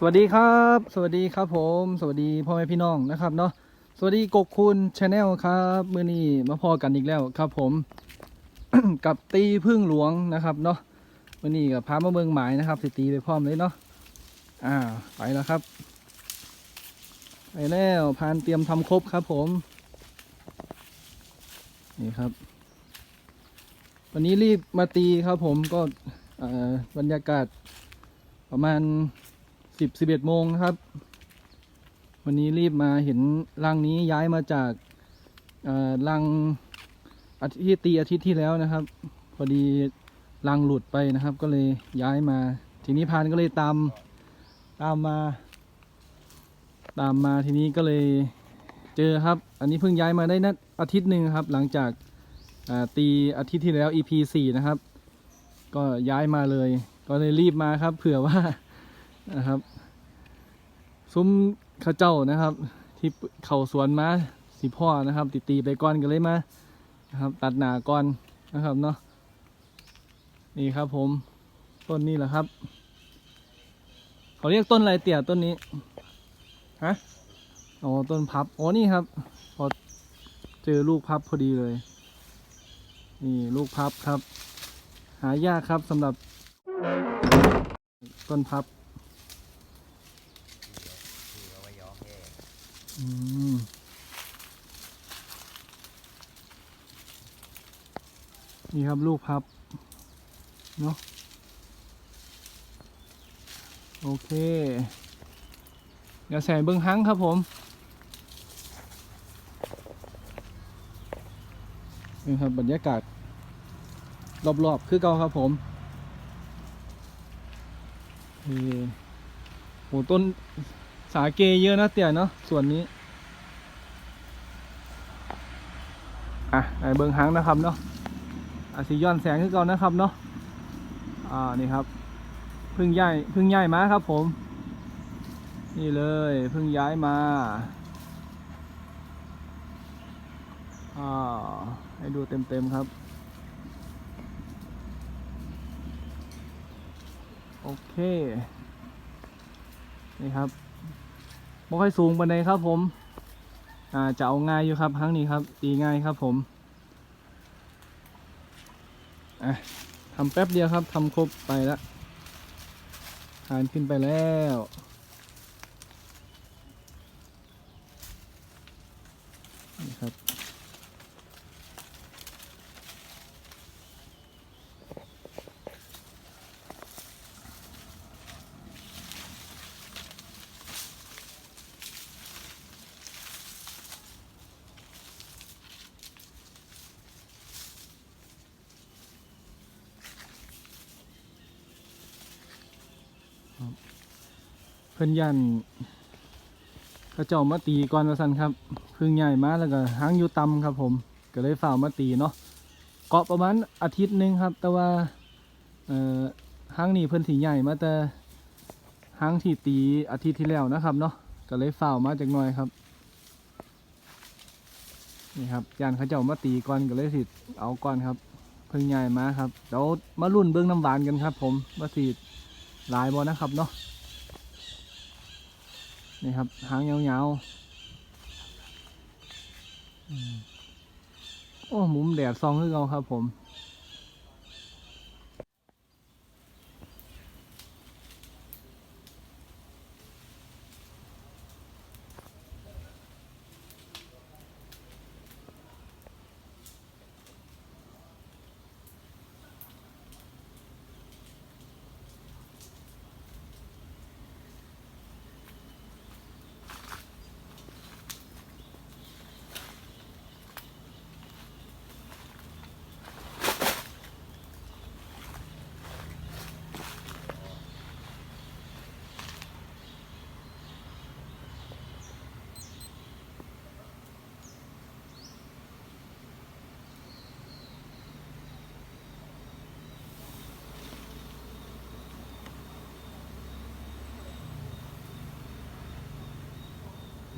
สวัสดีครับ สวัสดีครับผม สวัสดีพ่อแม่พี่น้องนะครับเนาะสวัสดีกกคุณชาแนลครับมื้อนี้มาพอกันอีกแล้วครับผม กับตีพึ่งหลวงนะครับเนาะมื้อนี้กับพามาเมืองหมายนะครับสิตีไปพร้อมเลยเนาะอ่าไปแล้วครับ ไปแล้วพานเตรียมทำครบครับผม นี่ครับ วันนี้รีบมาตีครับผมก็เอ่อบรรยากาศประมาณ สิบสิบเอ็ดโมงนะครับ วันนี้รีบมาเห็นรังนี้ย้ายมาจากรังอาทิตย์ตีอาทิตย์ที่แล้วนะครับ พอดีรังหลุดไปนะครับ ก็เลยย้ายมา ทีนี้พานก็เลยตามตามมา ตามมาทีนี้ก็เลยเจอครับ อันนี้เพิ่งย้ายมาได้นัดอาทิตย์หนึ่งครับ หลังจากตีอาทิตย์ที่แล้ว EP สี่นะครับ ก็ย้ายมาเลย ก็เลยรีบมาครับ เผื่อว่า นะครับซุ้มข้าเจ้านะครับ ที่เข่าสวนมาสีพ่อนะครับ ติตีไปก้อนกันเลยมานะครับ ตัดหนาก้อนนะครับเนาะนี่ครับ ผมต้นนี้แหละครับเขาเรียกต้นอะไรเตี่ยต้นนี้ฮะอ๋อต้นพับอ๋อนี่ครับพอเจอลูกพับพอดีเลย นี่ลูกพับครับ หายากครับสำหรับต้นพับ อืมนี่ครับลูกพับ เนาะโอเค เดี๋ยวใส่เบิ้งหังครับผมนี่ครับบรรยากาศ รอบ ๆ คือเก่าครับผมนี่โหต้น สาเกเยอะนะเตี่ยเนาะส่วนนี้ อะไอเบิงหางนะครับเนาะอาสิย้อนแสงขึ้นก่อนนะครับเนาะอ่านี่ครับพึ่งย้ายพึ่งย้ายมาครับผม นี่เลยพึ่งย้ายมาอ่าให้ดูเต็มๆครับ โอเค นี่ครับ บ่ค่อยสูงปานใดครับผม อ่าจะเอาง่ายอยู่ครับครั้งนี้ครับ ตีง่ายครับผมอะทำแป๊บเดียวครับทำครบไปแล้วทานขึ้นไปแล้ว เพิ่นยันเขาเจ้ามาตีก่อนว่าซั่นครับเพึ่งใหญ่มาแล้วก็หางอยู่ต่ำครับ ผมก็เลยฝ่าวมาตีเนาะเกาะประมาณอาทิตย์หนึ่งครับ แต่ว่าเอ่อหางนี่เพิ่นสิใหญ่มาแต่หางที่ตีอาทิตย์ที่แล้วนะครับเนาะก็เลยฝ่าวมาจากหน่อยครับนี่ครับยานเขาเจ้ามาตีก่อนก็เลยสิเอาก่อนครับเพิ่งใหญ่มาครับเดี๋ยวมารุ่นเบิ้องน้ำหวานกันครับ ผมว่าสิ ลายบอนะครับเนาะนี่ครับหางยาวๆอืมโอ้หมุมแดดซองคือเราครับผม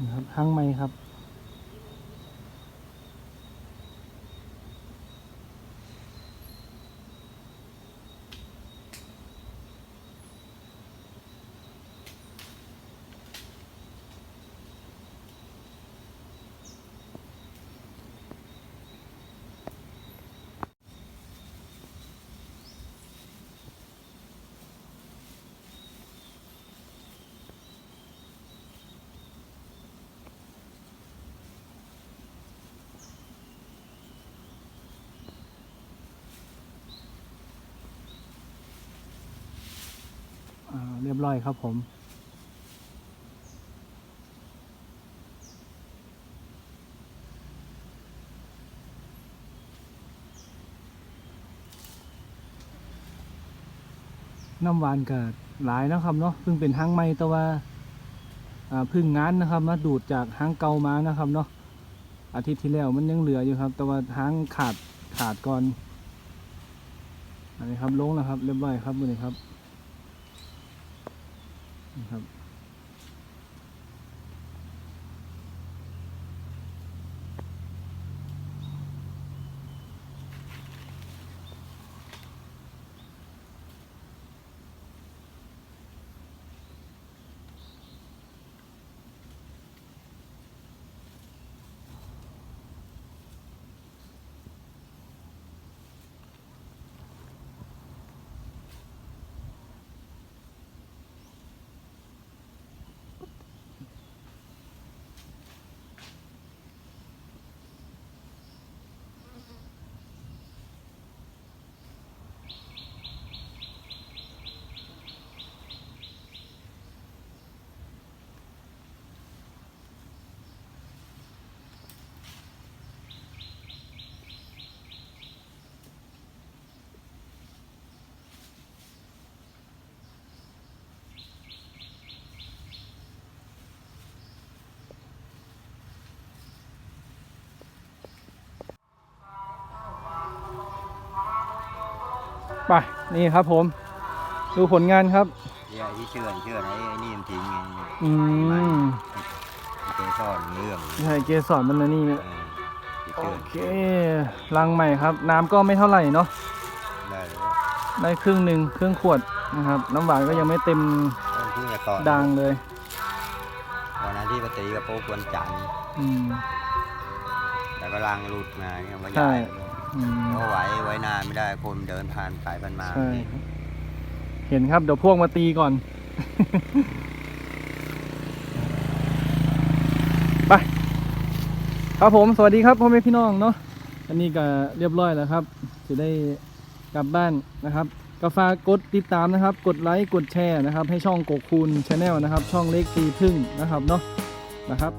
นะครับหางไม้ครับ เรียบร้อยครับผมน้ำหวานก็หลายนะครับเนาะเพิ่งเป็นห้างใหม่แต่ว่าพึ่งงานนะครับมาดูดจากห้างเก่ามานะครับเนาะอาทิตย์ที่แล้วมันยังเหลืออยู่ครับ แต่ว่าห้างขาดขาดก่อนอันนี้ครับลงแล้วครับ เรียบร้อยครับมือนี้ครับ นี่ครับ ไปนี่ครับผม ดูผลงานครับเดี๋ยวที่เชื่อนเชื่อนไอ้ไอ้นี่มันทิ้งไงอืมไอ้เกสรเรื่องใช่เกสรมันนะนี่เออที่โอเชื่อนเครังใหม่ครับ น้ำก็ไม่เท่าไหร่เนาะได้เลยได้ครึ่งหนึ่งครึ่งขวดนะครับ น้ำหวานก็ยังไม่เต็มต้องพึ่งจะก่อนดังเลยวันนั้นที่ปฏิกับโป๊กวนจันทร์อืมแต่ก็ลังหลุดมาเนี่ยมันใช่ใหญ่ อืมเพราะไว้ไว้นานไม่ได้คนเดินผ่านไปผ่านมาใช่ครับเห็นครับเดี๋ยวพวกมาตีก่อน ไปครับผมสวัสดีครับพ่อแม่พี่น้องเนาะอันนี้ก็เรียบร้อยแล้วครับจะได้กลับบ้านนะครับก็ฝากกดติดตามนะครับ กดไลค์กดแชร์นะครับ ให้ช่องโกคูนชาแนลนะครับ ช่องเล็กตีพึ่งนะครับเนาะนะครับ